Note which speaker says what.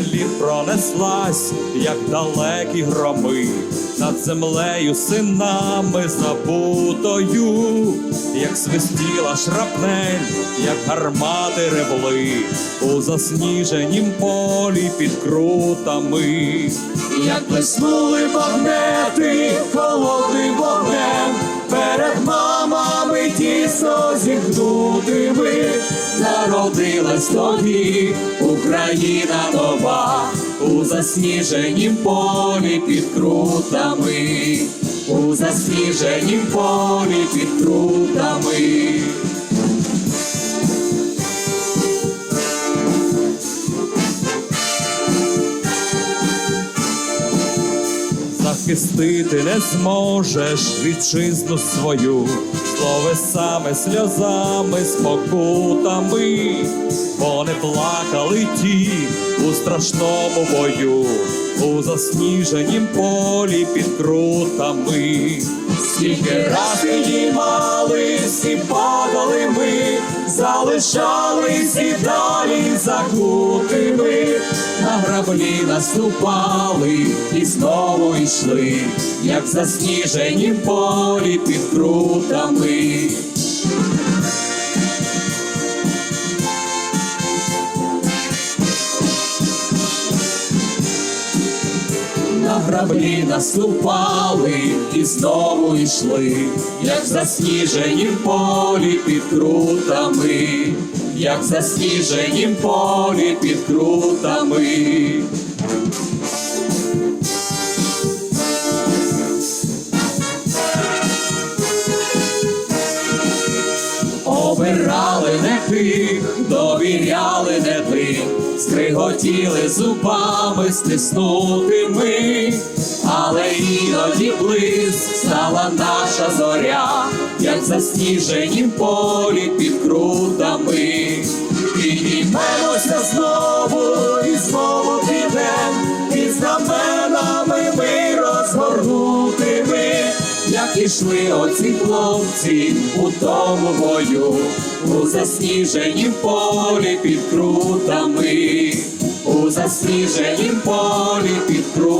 Speaker 1: Літ пронеслась, як далекі громи, над землею синами забутою, як свистіла шрапнель, як гармати ревли, у засніженім полі під крутами.
Speaker 2: Як блиснули вогнети холодним вогнем, перед тісно зімкнутими, народилась тоді Україна нова, у засніженім полі під крутами, у засніженім полі під крутами.
Speaker 1: Захистити не зможеш вітчизну свою, словесами, сльозами, спокутами, бо не плакали ті у страшному бою, у засніженім полі під крутами.
Speaker 2: Скільки раз підіймали, всі падали ми, залишались і далі закутими, на граблі наступали і знову йшли, як засніжені полі під крутами. На граблі наступали і знову йшли, як в полі під крутами, як в полі під крутами. Обирали не тих, довіряли не тих, скриготіли зубами стиснутими, але іноді близь стала наша зоря, як засніженім полі під крутами. Підіймемося знову і знову підем, і знаменами ми розгорнутими як ішли оці хлопці у тому бою, у засніженім полі під крутами, у засніженім полі під крутами.